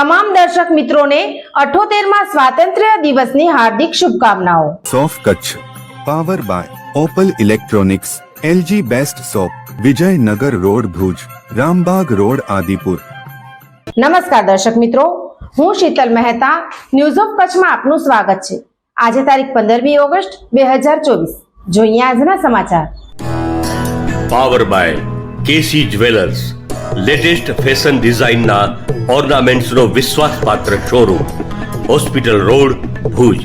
તમામ દર્શક મિત્રોને અઠોતેરમાં સ્વાતંત્ર્ય દિવસની હાર્દિક શુભકામનાઓ. સોફ Kutch power by Opal electronics LG best shop Vijaynagar road Bhuj Rambagh road Adipur. નમસ્કાર દર્શક મિત્રો હું શીતલ મહેતા ન્યૂઝ ઓફ કચ્છમાં આપનું સ્વાગત છે. આજે તારીખ પંદરમી ઓગસ્ટ બે હજાર ચોવીસ. જોઈએ આજના સમાચાર. Power by KC jewellers latest fashion ડિઝાઇનના ઓર્નામેન્ટ્સનો વિશ્વાસપાત્ર showroom hospital road Bhuj.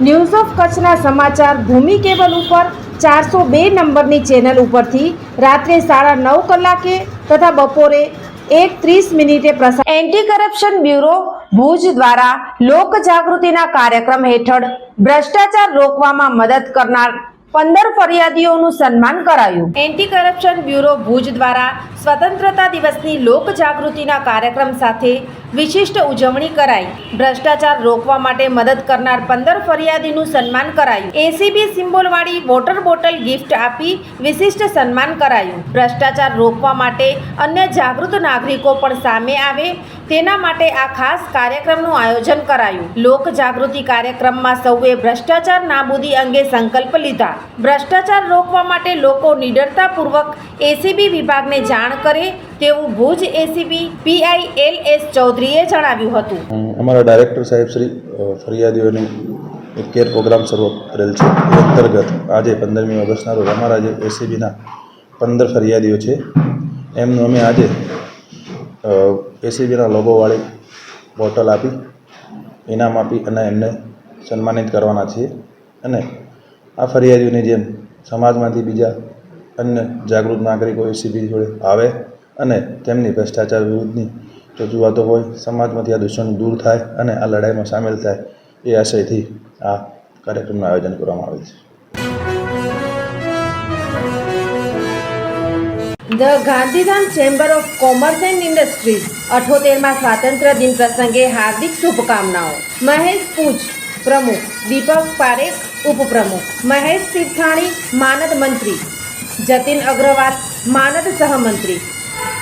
News of કચ્છના સમાચાર ભૂમિ કેબલ ઉપર ચારસો બે નંબરની ચેનલ ઉપરથી રાત્રે સાડા નવ કલાકે તથા બપોરે એક ત્રીસ મિનિટે પ્રસાર એન્ટી કરપ્શન બ્યુરો ભુજ દ્વારા લોક જાગૃતિના કાર્યક્રમ હેઠળ ભ્રષ્ટાચાર રોકવામાં મદદ કરનાર પંદર ફરિયાદીઓનું સન્માન કરાયું. એન્ટી કરપ્શન બ્યુરો ભુજ દ્વારા સ્વતંત્રતા દિવસની લોક જાગૃતિના કાર્યક્રમ સાથે વિશિષ્ટ ઉજવણી કરાઈ. ભ્રષ્ટાચાર રોકવા માટે મદદ કરનાર પંદર ફરિયાદીનું સન્માન કરાયું. એસીબી સિમ્બોલવાળી વોટર બોટલ ગિફ્ટ આપી વિશિષ્ટ સન્માન કરાયું. ભ્રષ્ટાચાર રોકવા માટે અન્ય જાગૃત નાગરિકો પણ સામે આવે તેના માટે આ ખાસ કાર્યક્રમનું આયોજન કરાયું. લોક જાગૃતિ કાર્યક્રમમાં સૌએ ભ્રષ્ટાચાર નાબૂદી અંગે સંકલ્પ લીધા. ભ્રષ્ટાચાર રોકવા માટે લોકો નિડરતાપૂર્વક એસીબી વિભાગને જાણ કરે તેવું Bhuj ACB PI L S ચૌધરીએ જણાવ્યું હતું. અમ અમારા ડાયરેક્ટર સાહેબ શ્રી ફરિયાદીઓની એક કેર પ્રોગ્રામ શરૂ કરેલ છે. એ અંતર્ગત આજે પંદરમી ઓગસ્ટના રોજ અમારા જે એસીબીના પંદર ફરિયાદીઓ છે, એમનું અમે આજે એસીબીના લોગોવાળી બોટલ આપી, ઇનામ આપી અને એમને સન્માનિત કરવાના છીએ. અને આ ફરિયાદીઓની જેમ સમાજમાંથી બીજા અન્ય જાગૃત નાગરિકો એસીબી જોડે આવે અને તેમની ભ્રષ્ટાચાર વિરુદ્ધની રજૂઆતો હોય, સમાજમાંથી આ દૂષણ દૂર થાય અને આ લડાઈમાં સામેલ થાય, એ આશયથી આ કાર્યક્રમનું આયોજન કરવામાં આવે છે. The Gandhidham chamber of commerce and industries અઠોતેરમાં સ્વાતંત્ર્ય દિન પ્રસંગે હાર્દિક શુભકામનાઓ. મહેશ પૂંચ પ્રમુખ દીપક પારેખ उपप्रमुख महेश सिरथाणी मानद मंत्री जतीन अग्रवाल मानद सहमंत्री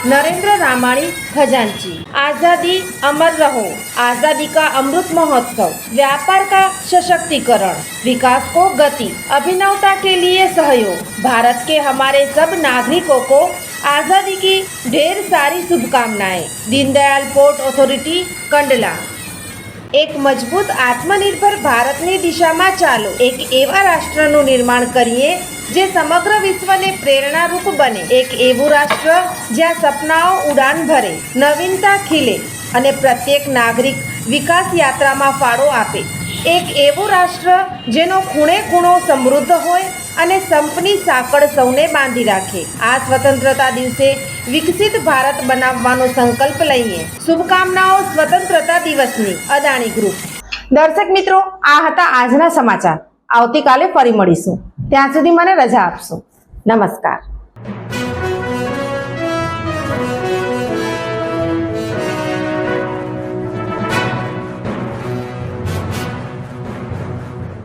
नरेंद्र रामाणी खजांची. आज़ादी अमर रहो आजादी का अमृत महोत्सव व्यापार का सशक्तिकरण विकास को गति अभिनवता के लिए सहयोग भारत के हमारे सब नागरिकों को आजादी की ढेर सारी शुभकामनाएं दीनदयाल पोर्ट अथॉरिटी कंडला। એક મજબૂત આત્મનિર્ભર ભારતની દિશામાં ચાલો. એક એવા રાષ્ટ્રનું નિર્માણ કરીએ જે સમગ્ર વિશ્વને પ્રેરણારૂપ બને. એક એવું રાષ્ટ્ર જ્યાં સપનાઓ ઉડાન ભરે, નવીનતા ખીલે અને પ્રત્યેક નાગરિક વિકાસ યાત્રામાં ફાળો આપે. એક એવું રાષ્ટ્ર જેનો ખૂણે ખૂણો સમૃદ્ધ હોય અને સંપની સાંકળ સૌને બાંધી રાખે. આ સ્વતંત્રતા દિવસે વિકસિત ભારત બનાવવાનો સંકલ્પ લઈએ. શુભકામનાઓ સ્વતંત્રતા દિવસની, અદાણી ગ્રુપ. દર્શક મિત્રો, આ હતા આજના સમાચાર. આવતીકાલે ફરી મળીશું. ત્યાં સુધી મને રજા આપશો. નમસ્કાર.